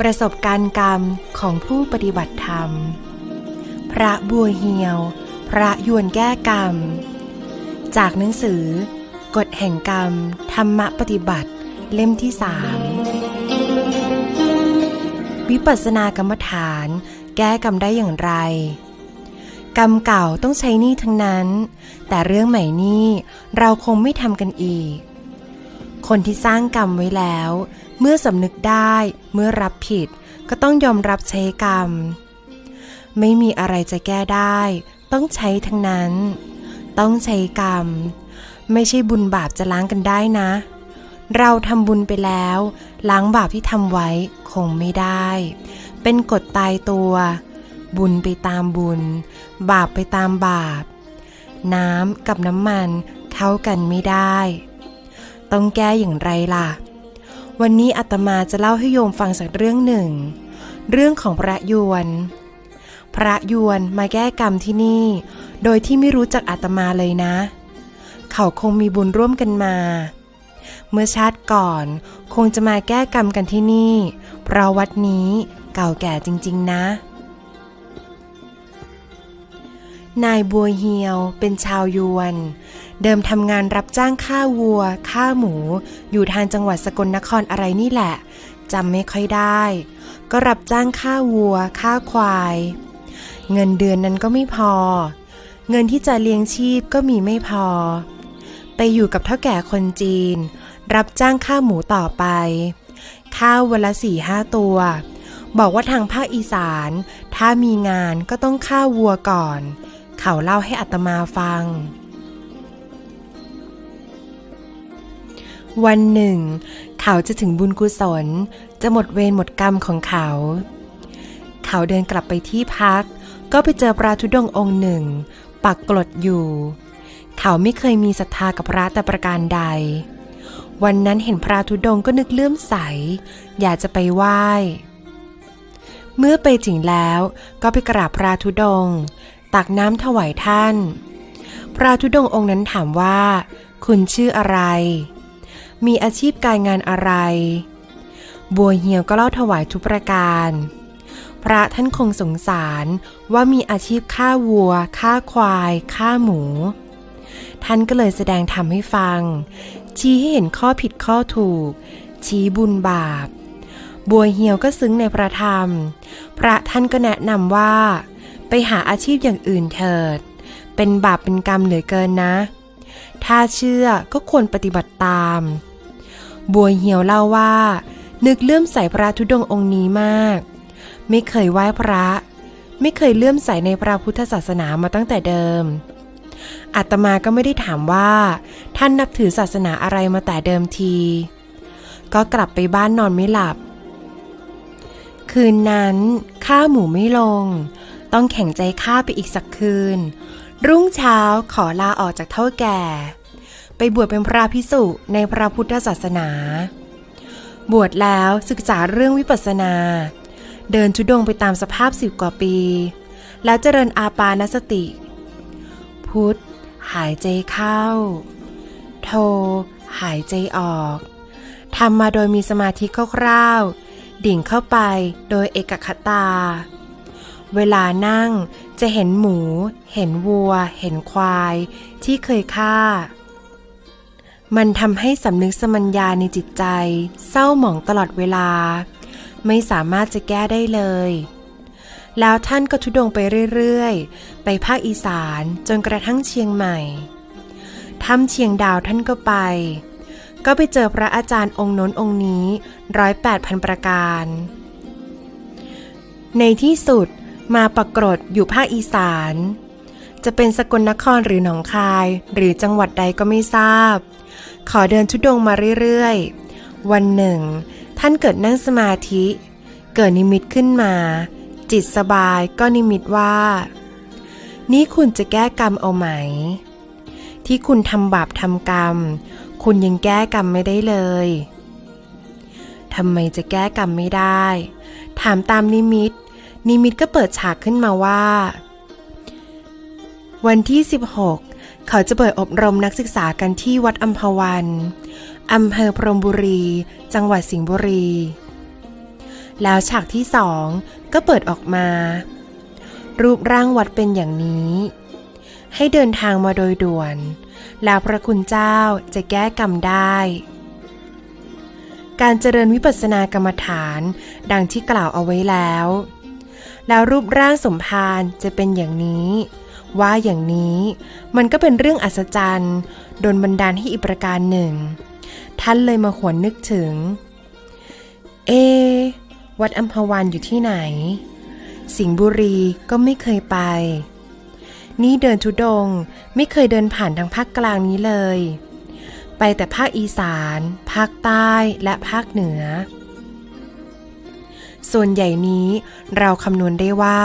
ประสบการณ์กรรมของผู้ปฏิบัติธรรม พระบัวเหียว พระยวนแก้กรรม จากหนังสือ กฎแห่งกรรม ธรรมปฏิบัติ เล่มที่สามวิปัสสนากรรมฐาน แก้กรรมได้อย่างไร กรรมเก่าต้องใช้นี้ทั้งนั้น แต่เรื่องใหม่นี้เราคงไม่ทำกันอีก คนที่สร้างกรรมไว้แล้ว เมื่อสำนึกได้เมื่อรับผิด ก็ต้องยอมรับใช้กรรม ไม่มีอะไรจะแก้ได้ ต้องใช้ทั้งนั้น ต้องใช้กรรม ไม่ใช่บุญบาปจะล้างกันได้นะ เราทำบุญไปแล้ว ล้างบาปที่ทำไว้คงไม่ได้ เป็นกฎตายตัว บุญไปตามบุญ บาปไปตามบาป น้ำกับน้ำมันเข้ากันไม่ได้ ต้องแก้อย่างไรล่ะ วันนี้อาตมาจะเล่าให้โยมฟังสักเรื่องหนึ่ง เรื่องของพระยวน พระยวนมาแก้กรรมที่นี่ โดยที่ไม่รู้จักอาตมาเลยนะ เขาคงมีบุญร่วมกันมา เมื่อชาติก่อนคงจะมาแก้กรรมกันที่นี่ เพราะวัดนี้เก่าแก่จริง ๆ นะ นายบัวเฮียวเป็นชาวยวน เดิมทำงานรับจ้างฆ่าวัวฆ่าหมู อยู่ทางจังหวัดสกลนครอะไรนี่แหละจำไม่ค่อยได้ ก็รับจ้างฆ่าวัวฆ่าควาย เงินเดือนนั้นก็ไม่พอ เงินที่จะเลี้ยงชีพก็มีไม่พอ ไปอยู่กับเท่าแก่คนจีน รับจ้างฆ่าหมูต่อไปข้าววันละสี่ห้าตัวบอกว่าทางภาคอีสาน ถ้ามีงานก็ต้องฆ่าวัวก่อน เขาเล่าให้อัตมาฟัง วันหนึ่ง เขาจะถึงบุญกุศล จะหมดเวรหมดกรรมของเขา เขาเดินกลับไปที่พัก ก็ไปเจอพระธุดงค์องค์หนึ่ง ปักกลดอยู่ เขาไม่เคยมีศรัทธากับพระแต่ประการใด วันนั้นเห็นพระธุดงค์ก็นึกเลื่อมใส อยากจะไปไหว้เมื่อไปถึงแล้วก็ไปกราบพระธุดงค์ ตักน้ำถวายท่าน พระธุดงค์องค์นั้นถามว่า คุณชื่ออะไร มีอาชีพการงานอะไร บัวเหี่ยวก็เล่าถวายทุกประการ พระท่านคงสงสารว่ามีอาชีพฆ่าวัวฆ่าควายฆ่าหมู ท่านก็เลยแสดงธรรมให้ฟัง ชี้ให้เห็นข้อผิดข้อถูก ชี้บุญบาปบัวเหี่ยวก็ซึ้งในพระธรรม พระท่านก็แนะนำว่า ไปหาอาชีพอย่างอื่นเถิด เป็นบาปเป็นกรรมเหลือเกินนะ ถ้าเชื่อก็ควรปฏิบัติตาม บัวเหี่ยวเล่าว่า นึกเลื่อมใสพระธุดงองค์นี้มาก ไม่เคยไหว้พระ ไม่เคยเลื่อมใสในพระพุทธศาสนามาตั้งแต่เดิมอาตมาก็ไม่ได้ถามว่า ท่านนับถือศาสนาอะไรมาแต่เดิมที ก็กลับไปบ้านนอนไม่หลับ คืนนั้นข้าหมูไม่ลง ต้องแข่งใจข้าไปอีกสักคืน รุ่งเช้าขอลาออกจากเท่าแก่ ไปบวชเป็นพระพิสุในพระพุทธศาสนา บวชแล้วศึกษาเรื่องวิปัสสนา เดินทุดงไปตามสภาพสิบกว่าปี แล้วเจริญอาปานสติ พุทธหายใจเข้า โท หายใจออกทำมาโดยมีสมาธิคร่าวๆ ดิ่งเข้าไปโดยเอกคตา เวลานั่งจะเห็นหมู เห็นวัว เห็นควาย ที่เคยฆ่า มันทำให้สำนึกสมัญญาในจิตใจ เศร้าหมองตลอดเวลา ไม่สามารถจะแก้ได้เลย แล้วท่านก็ทุดงไปเรื่อยๆ ไปภาคอีสานจนกระทั่งเชียงใหม่ถ้ำเชียงดาวท่านก็ไป ก็ไปเจอพระอาจารย์องค์น้นองค์นี้ร้อยแปดพันประการ ในที่สุด มาปักกรดอยู่ภาคอีสาน จะเป็นสกลนครหรือหนองคายหรือจังหวัดใดก็ไม่ทราบ ขอเดินทุดงมาเรื่อยๆ วันหนึ่ง ท่านเกิดนั่งสมาธิ เกิดนิมิตขึ้นมา จิตสบายก็นิมิตว่า นี่คุณจะแก้กรรมเอาไหม ที่คุณทำบาปทำกรรม คุณยังแก้กรรมไม่ได้เลยทำไมจะแก้กรรมไม่ได้ ถามตามนิมิต นิมิตก็เปิดฉากขึ้นมาว่า วันที่ 16 เขาจะเปิดอบรมนักศึกษากันที่วัดอัมพวันอำเภอพรมบุรี จังหวัดสิงห์บุรี แล้วฉากที่สองก็เปิดออกมา รูปร่างวัดเป็นอย่างนี้ ให้เดินทางมาโดยด่วน แล้วพระคุณเจ้าจะแก้กรรมได้ การเจริญวิปัสสนากรรมฐานดังที่กล่าวเอาไว้แล้ว แล้วรูปร่างสมภารจะเป็นอย่างนี้ ว่าอย่างนี้มันก็เป็นเรื่องอัศจรรย์โดนบันดาลให้อีกประการหนึ่ง ท่านเลยมาหวนนึกถึง เอ วัดอัมพวันอยู่ที่ไหน สิงห์บุรีก็ไม่เคยไป นี่เดินทุดงไม่เคยเดินผ่านทางภาคกลางนี้เลย ไปแต่ภาคอีสาน ภาคใต้และภาคเหนือ ส่วนใหญ่นี้เราคำนวณได้ว่า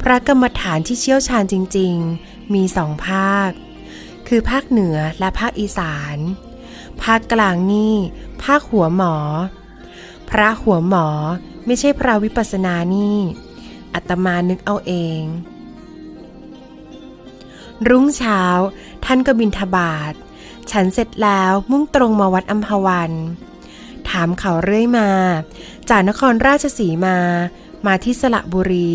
พระกรรมฐานที่เชี่ยวชาญจริง ๆ มีสองภาค คือภาคเหนือและภาคอีสาน ภาคกลางนี่ ภาคหัวหมอ พระหัวหมอไม่ใช่พระวิปัสสนานี่อัตมานึกเอาเอง รุ่งเช้า ท่านก็บินทบาท ฉันเสร็จแล้วมุ่งตรงมาวัดอัมพวัน ถามเขาเรื่อยมา จากนครราชสีมา มาที่สระบุรี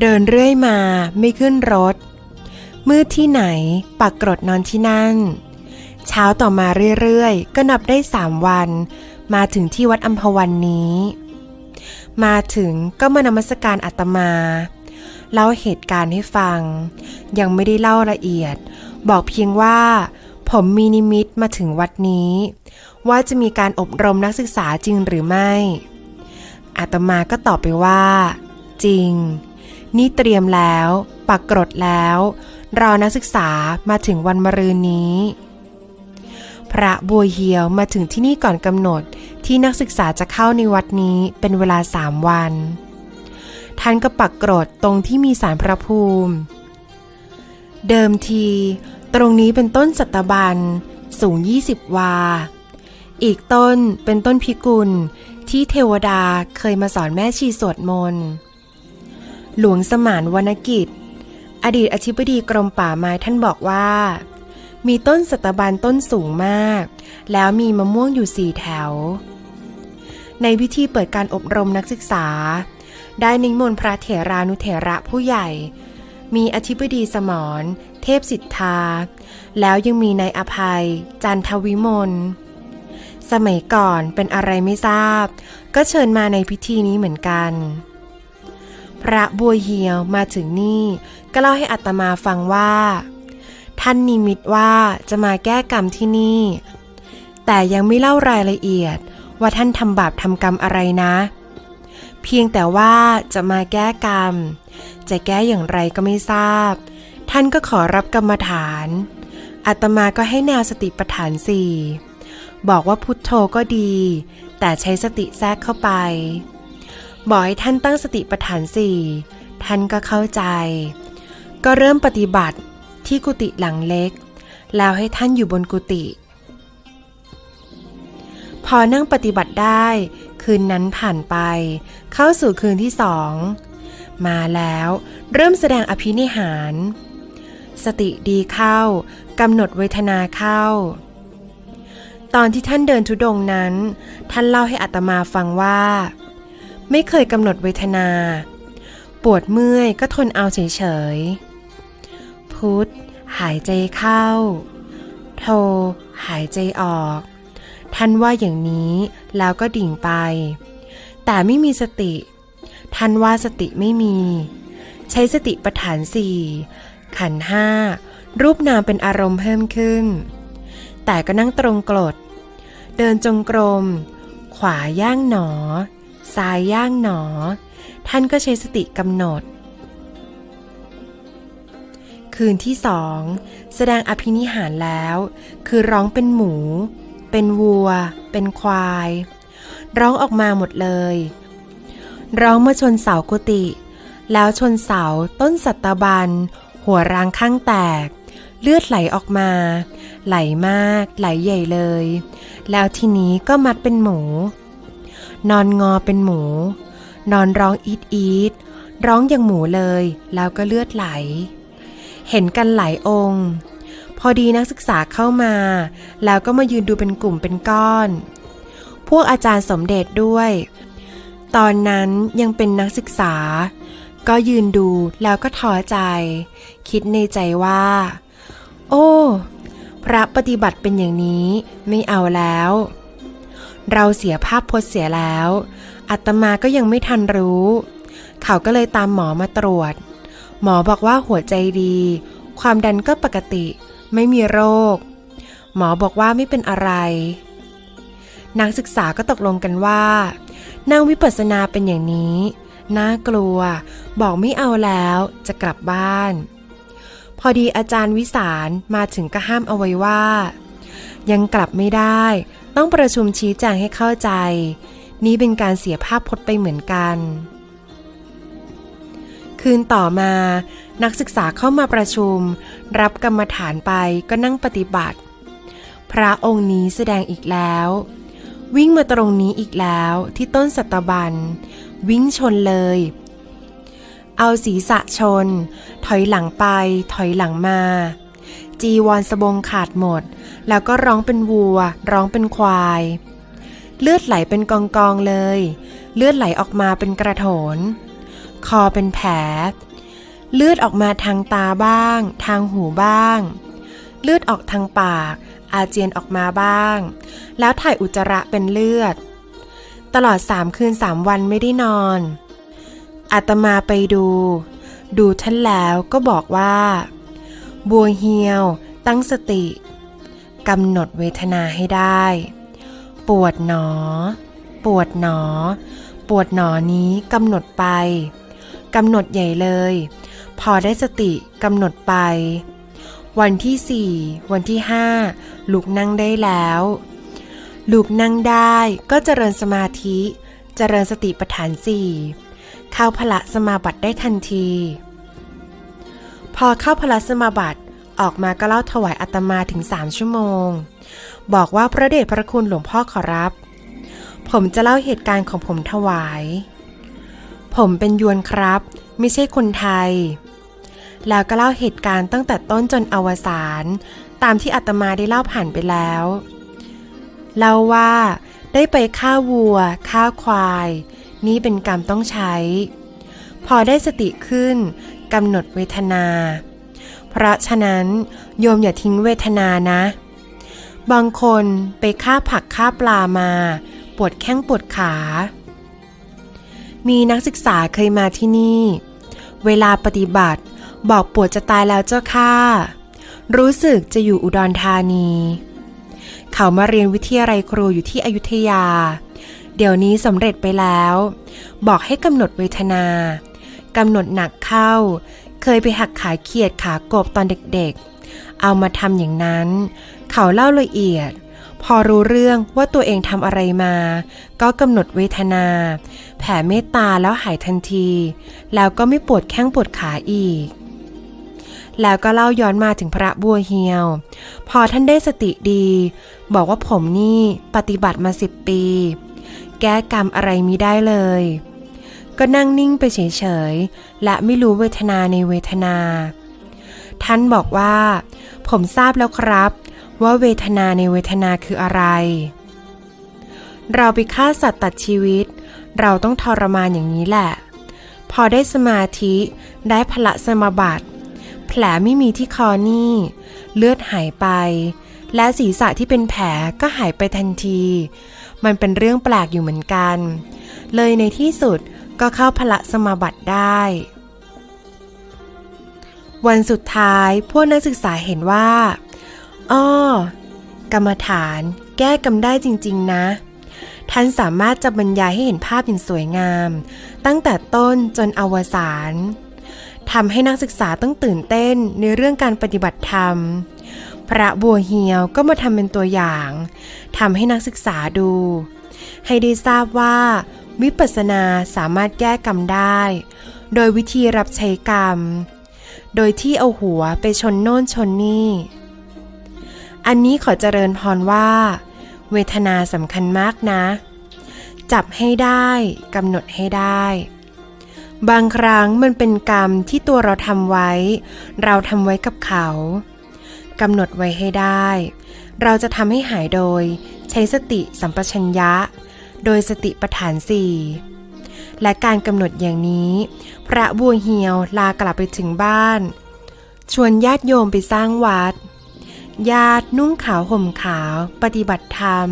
เดินเรื่อยมาไม่ขึ้นรถ มืดที่ไหนปักกรดนอนที่นั่น เช้าต่อมาเรื่อยๆ ก็นับได้สามวัน มาถึงที่วัดอัมพวันนี้ มาถึงก็มานมัสการอาตมาเล่าเหตุการณ์ให้ฟัง ยังไม่ได้เล่าละเอียด บอกเพียงว่า ผมมีนิมิตมาถึงวัดนี้ ว่าจะมีการอบรมนักศึกษาจริงหรือไม่ อาตมาก็ตอบไปว่า จริง นี่เตรียมแล้ว ปักกรดแล้ว รอนักศึกษามาถึงวันมะรืนนี้ พระบัวเหียวมาถึงที่นี่ก่อนกำหนดที่นักศึกษาจะเข้าในวัดนี้เป็นเวลาสามวัน ท่านก็ปักกรดตรงที่มีสารพระภูมิ เดิมที ตรงนี้เป็นต้นสัตบันสูง 20 วา อีกต้นเป็นต้นพิกุลที่เทวดาเคยมาสอนแม่ชีสวดมนต์หลวงสมานวรรณกิจ อดีตอธิบดีกรมป่าไม้ท่านบอกว่า มีต้นสัตบันต้นสูงมาก แล้วมีมะม่วงอยู่สี่แถว ในพิธีเปิดการอบรมนักศึกษา ได้นิมนต์พระเถรานุเถระผู้ใหญ่ มีอธิบดีสมรเทพสิทธา แล้วยังมีนายอภัย จันทวิมล สมัยก่อนเป็นอะไรไม่ทราบ ก็เชิญมาในพิธีนี้เหมือนกัน พระบัวเหียวมาถึงนี่ก็เล่าให้อัตมาฟังว่า ท่านนิมิตว่าจะมาแก้กรรมที่นี่ แต่ยังไม่เล่ารายละเอียดว่าท่านทำบาปทำกรรมอะไรนะ เพียงแต่ว่าจะมาแก้กรรม จะแก้อย่างไรก็ไม่ทราบ ท่านก็ขอรับกรรมฐานอาตมาก็ให้แนวสติปัฏฐานสี่ บอกว่าพุทโธก็ดี แต่ใช้สติแทรกเข้าไป บอกให้ท่านตั้งสติปัฏฐานสี่ท่านก็เข้าใจ ก็เริ่มปฏิบัติที่กุฏิหลังเล็ก แล้วให้ท่านอยู่บนกุฏิพอนั่งปฏิบัติได้ คืนนั้นผ่านไป เข้าสู่คืนที่สองมาแล้วเริ่มแสดงอภินิหาร สติดีเข้ากำหนดเวทนาเข้า ตอนที่ท่านเดินทุดงนั้น ท่านเล่าให้อัตมาฟังว่า ไม่เคยกำหนดเวทนา ปวดเมื่อยก็ทนเอาเฉยๆ พุทธหายใจเข้า โทหายใจออก ท่านว่าอย่างนี้แล้วก็ดิ่งไป แต่ไม่มีสติ ท่านว่าสติไม่มี ใช้สติปัฏฐานสี่ขันห้ารูปนามเป็นอารมณ์เพิ่มขึ้น แต่ก็นั่งตรงกรด เดินจงกรม ขวาย่างหนอ ซ้ายย่างหนอ ท่านก็ใช้สติกำหนด คืนที่สองแสดงอภินิหารแล้ว คือร้องเป็นหมู เป็นวัว เป็นควาย ร้องออกมาหมดเลย ร้องมาชนเสากุฏิแล้วชนเสาต้นสัตบัน หัวรางข้างแตก เลือดไหลออกมา ไหลมาก ไหลใหญ่เลย แล้วทีนี้ก็มัดเป็นหมู นอนงอเป็นหมู นอนร้องอีดอีดร้องอย่างหมูเลย แล้วก็เลือดไหล เห็นกันหลายองค์ พอดีนักศึกษาเข้ามา แล้วก็มายืนดูเป็นกลุ่มเป็นก้อน พวกอาจารย์สมเด็จด้วย ตอนนั้นยังเป็นนักศึกษา ก็ยืนดูแล้วก็ท้อใจ คิดในใจว่า โอ้ พระปฏิบัติเป็นอย่างนี้ไม่เอาแล้ว เราเสียภาพพจน์เสียแล้ว อัตมาก็ยังไม่ทันรู้ เขาก็เลยตามหมอมาตรวจ หมอบอกว่าหัวใจดี ความดันก็ปกติ ไม่มีโรค หมอบอกว่าไม่เป็นอะไร นักศึกษาก็ตกลงกันว่า นั่งวิปัสสนาเป็นอย่างนี้ น่ากลัว บอกไม่เอาแล้ว จะกลับบ้าน พอดีอาจารย์วิสารมาถึงก็ห้ามเอาไว้ว่า ยังกลับไม่ได้ ต้องประชุมชี้แจงให้เข้าใจ นี้เป็นการเสียภาพพจน์ไปเหมือนกัน คืนต่อมานักศึกษาเข้ามาประชุม รับกรรมฐานไปก็นั่งปฏิบัติ พระองค์นี้แสดงอีกแล้ว วิ่งมาตรงนี้อีกแล้วที่ต้นสัตบัน วิ่งชนเลย เอาศีรษะชน ถอยหลังไป ถอยหลังมา จีวรสบงขาดหมด แล้วก็ร้องเป็นวัว ร้องเป็นควาย เลือดไหลเป็นกองกองๆเลย เลือดไหลออกมาเป็นกระโถน คอเป็นแผล เลือดออกมาทางตาบ้าง ทางหูบ้าง เลือดออกทางปาก อาเจียนออกมาบ้าง แล้วถ่ายอุจจาระเป็นเลือด ตลอดสามคืนสามวันไม่ได้นอน อาตมาไปดู ดูท่านแล้วก็บอกว่า บัวเหียวตั้งสติกำหนดเวทนาให้ได้ ปวดหนอ ปวดหนอ ปวดหนอนี้กำหนดไปกำหนดใหญ่เลย พอได้สติกำหนดไป วันที่สี่วันที่ห้าลุกนั่งได้แล้วลุกนั่งได้ก็เจริญสมาธิ เจริญสติปัฏฐานสี่ เข้าพละสมาบัติได้ทันที พอเข้าพละสมาบัติออกมาก็เล่าถวายอาตมาถึงสามชั่วโมง บอกว่าพระเดชพระคุณหลวงพ่อขอรับ ผมจะเล่าเหตุการณ์ของผมถวาย ผมเป็นยวนครับ ไม่ใช่คนไทย แล้วก็เล่าเหตุการณ์ตั้งแต่ต้นจนอวสานตามที่อาตมาได้เล่าผ่านไปแล้วเล่าว่าได้ไปฆ่าวัวฆ่าควาย นี่เป็นกรรมต้องใช้ พอได้สติขึ้นกำหนดเวทนา เพราะฉะนั้นโยมอย่าทิ้งเวทนานะ บางคนไปฆ่าผักฆ่าปลามาปวดแข้งปวดขา มีนักศึกษาเคยมาที่นี่ เวลาปฏิบัติบอกปวดจะตายแล้วเจ้าค่ะ รู้สึกจะอยู่อุดรธานี เขามาเรียนวิทยาลัยครูอยู่ที่อยุธยา เดี๋ยวนี้สำเร็จไปแล้ว บอกให้กำหนดเวทนากำหนดหนักเข้า เคยไปหักขาเขียดขากบตอนเด็กๆ เอามาทำอย่างนั้น เขาเล่าละเอียด พอรู้เรื่องว่าตัวเองทำอะไรมา ก็กำหนดเวทนา แผ่เมตตาแล้วหายทันที แล้วก็ไม่ปวดแข้งปวดขาอีก แล้วก็เล่าย้อนมาถึงพระบัวเฮียว พอท่านได้สติดี บอกว่าผมนี่ปฏิบัติมาสิบปี แก้กรรมอะไรมิได้เลย ก็นั่งนิ่งไปเฉยๆ และไม่รู้เวทนาในเวทนา ท่านบอกว่า ผมทราบแล้วครับ ว่าเวทนาในเวทนาคืออะไร เราไปฆ่าสัตว์ตัดชีวิต เราต้องทรมานอย่างนี้แหละ พอได้สมาธิได้พละสมาบัติแผลไม่มีที่คอนี่ เลือดหายไป และศีรษะที่เป็นแผลก็หายไปทันที มันเป็นเรื่องแปลกอยู่เหมือนกัน เลยในที่สุดก็เข้าพละสมาบัติได้ วันสุดท้ายพวกนักศึกษาเห็นว่า อ้อ กรรมฐานแก้กรรมได้จริง ๆ นะ ท่านสามารถจะบรรยายให้เห็นภาพอย่างสวยงาม ตั้งแต่ต้นจนอวสานทำให้นักศึกษาต้องตื่นเต้นในเรื่องการปฏิบัติธรรม พระบัวเฮียวก็มาทำเป็นตัวอย่างทำให้นักศึกษาดู ให้ได้ทราบว่า วิปัสสนาสามารถแก้กรรมได้ โดยวิธีรับใช้กรรม โดยที่เอาหัวไปชนโน่นชนนี่ อันนี้ขอเจริญพรว่า เวทนาสำคัญมากนะ จับให้ได้กำหนดให้ได้บางครั้งมันเป็นกรรมที่ตัวเราทำไว้ เราทำไว้กับเขา กำหนดไว้ให้ได้ เราจะทำให้หายโดย ใช้สติสัมปชัญญะ โดยสติปัฏฐานสี่และการกำหนดอย่างนี้ พระบัวเหียวลากลับไปถึงบ้าน ชวนญาติโยมไปสร้างวัด ญาตินุ่งขาวห่มขาว ปฏิบัติธรรม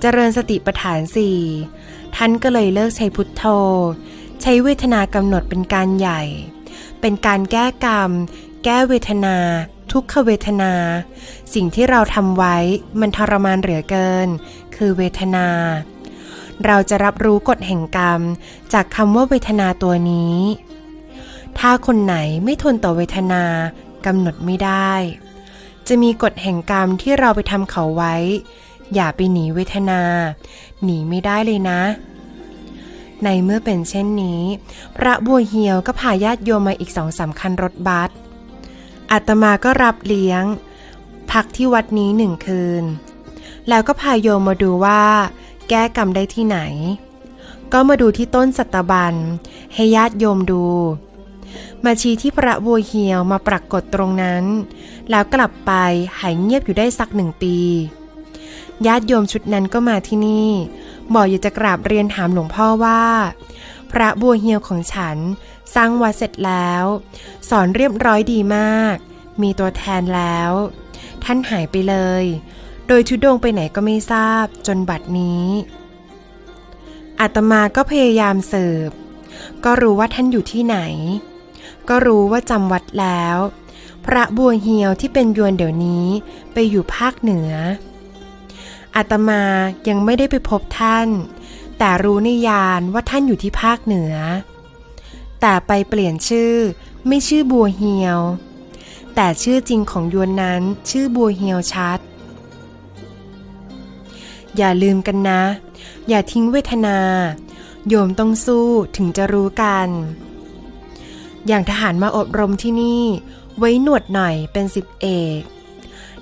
เจริญสติปัฏฐานสี่ท่านก็เลยเลิกใช้พุทโธ ใช้เวทนากำหนดเป็นการใหญ่ เป็นการแก้กรรม แก้เวทนา ทุกขเวทนา สิ่งที่เราทำไว้มันทรมานเหลือเกิน คือเวทนา เราจะรับรู้กฎแห่งกรรม จากคำว่าเวทนาตัวนี้ ถ้าคนไหนไม่ทนต่อเวทนากำหนดไม่ได้ จะมีกฎแห่งกรรมที่เราไปทำเขาไว้ อย่าไปหนีเวทนา หนีไม่ได้เลยนะในเมื่อเป็นเช่นนี้ พระบัวเหียวก็พาญาติโยมมาอีกสองสามคันรถบัส อาตมาก็รับเลี้ยง พักที่วัดนี้หนึ่งคืน แล้วก็พาโยมมาดูว่า แก้กรรมได้ที่ไหน ก็มาดูที่ต้นสัตบัน ให้ญาติโยมดู มาชี้ที่พระบัวเหียวมาปรากฏตรงนั้น แล้วกลับไปหายเงียบอยู่ได้สักหนึ่งปีญาติโยมชุดนั้นก็มาที่นี่บอกอยากจะกราบเรียนถามหลวงพ่อว่า พระบัวเหียวของฉัน สร้างวัดเสร็จแล้ว สอนเรียบร้อยดีมาก มีตัวแทนแล้ว ท่านหายไปเลย โดยทุดงไปไหนก็ไม่ทราบจนบัดนี้อาตมาก็พยายามสืบ ก็รู้ว่าท่านอยู่ที่ไหน ก็รู้ว่าจำวัดแล้ว พระบัวเหียวที่เป็นยวนเดี๋ยวนี้ไปอยู่ภาคเหนืออาตมายังไม่ได้ไปพบท่าน แต่รู้ในยานว่าท่านอยู่ที่ภาคเหนือ แต่ไปเปลี่ยนชื่อ ไม่ชื่อบัวเหียว แต่ชื่อจริงของยวนนั้นชื่อบัวเหียวชัด อย่าลืมกันนะ อย่าทิ้งเวทนา โยมต้องสู้ถึงจะรู้กัน อย่างทหารมาอบรมที่นี่ ไว้หนวดหน่อยเป็นสิบเอก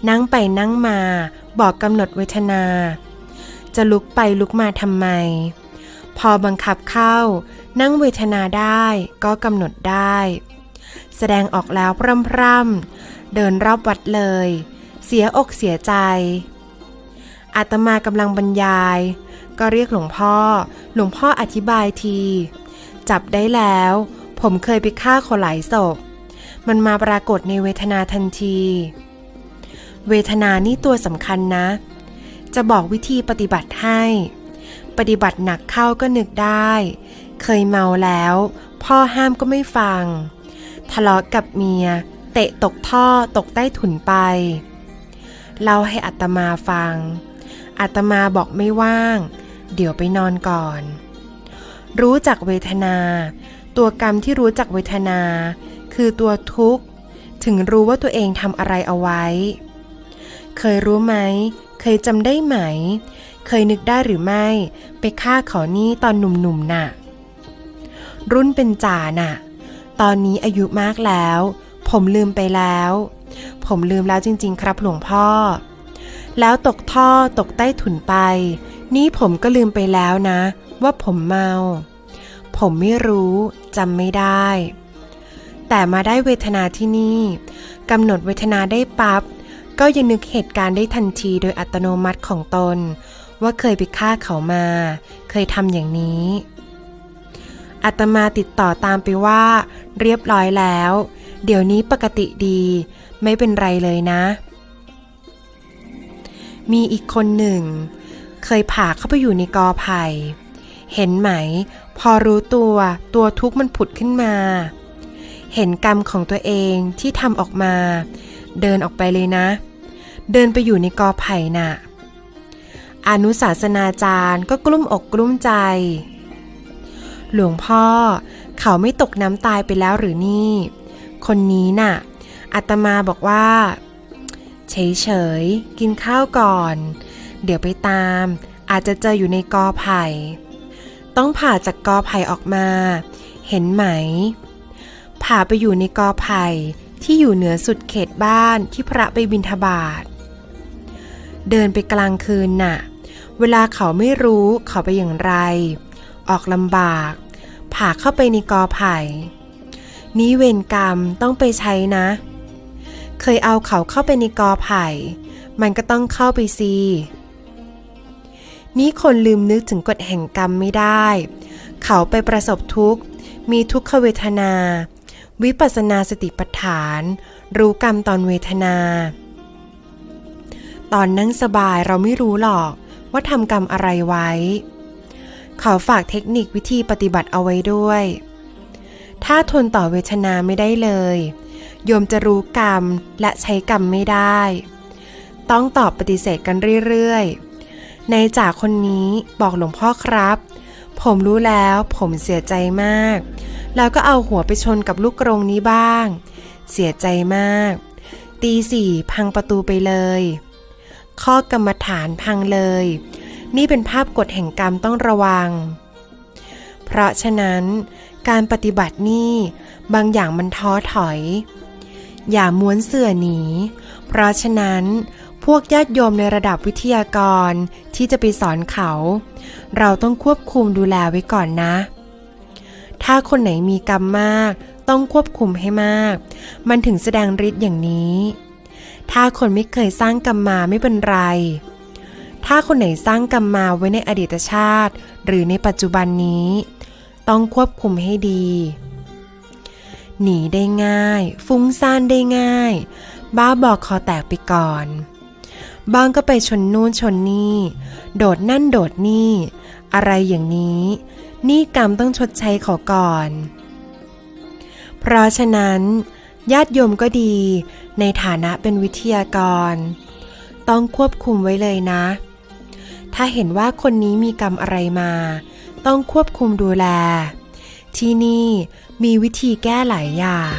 นั่งไปนั่งมาบอกกำหนดเวทนา จะลุกไปลุกมาทำไม พอบังคับเข้า นั่งเวทนาได้ก็กำหนดได้ แสดงออกแล้วพร่ำพร่ำเดินรอบวัดเลย เสียอกเสียใจ อาตมากำลังบรรยาย ก็เรียกหลวงพ่อ หลวงพ่ออธิบายที จับได้แล้ว ผมเคยไปฆ่าคนหลายศพ มันมาปรากฏในเวทนาทันที เวทนานี่ตัวสำคัญนะ จะบอกวิธีปฏิบัติให้ ปฏิบัติหนักเข้าก็นึกได้ เคยเมาแล้ว พ่อห้ามก็ไม่ฟัง ทะเลาะกับเมีย เตะตกท่อตกใต้ถุนไป เล่าให้อัตมาฟัง อัตมาบอกไม่ว่าง เดี๋ยวไปนอนก่อน รู้จักเวทนา ตัวกรรมที่รู้จักเวทนา คือตัวทุกข์ ถึงรู้ว่าตัวเองทำอะไรเอาไว้ เคยรู้ไหม เคยจำได้ไหม เคยนึกได้หรือไม่ ไปฆ่าเขานี่ตอนหนุ่มๆน่ะ รุ่นเป็นจ่าน่ะ ตอนนี้อายุมากแล้ว ผมลืมไปแล้ว ผมลืมแล้วจริง ๆ ครับหลวงพ่อ แล้วตกท่อตกใต้ถุนไป นี่ผมก็ลืมไปแล้วนะ ว่าผมเมา ผมไม่รู้จำไม่ได้ แต่มาได้เวทนาที่นี่กำหนดเวทนาได้ปับ๊บก็ยังนึกเหตุการณ์ได้ทันทีโดยอัตโนมัติของตน ว่าเคยไปฆ่าเขามา เคยทำอย่างนี้ อาตมาติดต่อตามไปว่า เรียบร้อยแล้ว เดี๋ยวนี้ปกติดี ไม่เป็นไรเลยนะ มีอีกคนหนึ่ง เคยผ่าเข้าไปอยู่ในกอไผ่เห็นไหม พอรู้ตัวตัวทุกข์มันผุดขึ้นมา เห็นกรรมของตัวเองที่ทำออกมา เดินออกไปเลยนะ เดินไปอยู่ในกอไผ่น่ะ อนุศาสนาจารย์ก็กลุ้มอกกลุ้มใจ หลวงพ่อเขาไม่ตกน้ำตายไปแล้วหรือนี่ คนนี้น่ะอาตมาบอกว่า เฉยๆกินข้าวก่อน เดี๋ยวไปตาม อาจจะเจออยู่ในกอไผ่ ต้องผ่าจากกอไผ่ออกมา เห็นไหม ผ่าไปอยู่ในกอไผ่ที่อยู่เหนือสุดเขตบ้านที่พระไปบิณฑบาตเดินไปกลางคืนน่ะ เวลาเขาไม่รู้เขาไปอย่างไร ออกลำบาก ผ่าเข้าไปในกอไผ่ นี้เวรกรรมต้องไปใช้นะ เคยเอาเขาเข้าไปในกอไผ่ มันก็ต้องเข้าไปซีนี่คนลืมนึกถึงกฎแห่งกรรมไม่ได้ เขาไปประสบทุกข์ มีทุกขเวทนา วิปัสสนาสติปัฏฐาน รู้กรรมตอนเวทนา ตอนนั่งสบายเราไม่รู้หรอก ว่าทำกรรมอะไรไว้ เขาฝากเทคนิควิธีปฏิบัติเอาไว้ด้วย ถ้าทนต่อเวทนาไม่ได้เลย โยมจะรู้กรรมและใช้กรรมไม่ได้ ต้องตอบปฏิเสธกันเรื่อยๆ ในจากคนนี้บอกหลวงพ่อครับ ผมรู้แล้วผมเสียใจมาก แล้วก็เอาหัวไปชนกับลูกกรงนี้บ้าง เสียใจมาก ตีสี่พังประตูไปเลย ข้อกรรมฐานพังเลย นี่เป็นภาพกฎแห่งกรรมต้องระวัง เพราะฉะนั้น การปฏิบัตินี่บางอย่างมันท้อถอย อย่าม้วนเสื่อหนี เพราะฉะนั้นพวกญาติโยมในระดับวิทยากรที่จะไปสอนเขา เราต้องควบคุมดูแลไว้ก่อนนะ ถ้าคนไหนมีกรรมมาก ต้องควบคุมให้มาก มันถึงแสดงฤทธิ์อย่างนี้ ถ้าคนไม่เคยสร้างกรรมมาไม่เป็นไร ถ้าคนไหนสร้างกรรมมาไว้ในอดีตชาติ หรือในปัจจุบันนี้ ต้องควบคุมให้ดี หนีได้ง่าย ฟุ้งซ่านได้ง่าย บ้าบอกคอแตกไปก่อนบางก็ไปชนนู่นชนนี่ โดดนั่นโดดนี่ อะไรอย่างนี้ นี่กรรมต้องชดใช้ขาก่อน เพราะฉะนั้น ญาติโยมก็ดี ในฐานะเป็นวิทยากร ต้องควบคุมไว้เลยนะ ถ้าเห็นว่าคนนี้มีกรรมอะไรมา ต้องควบคุมดูแล ที่นี่มีวิธีแก้หลายอย่าง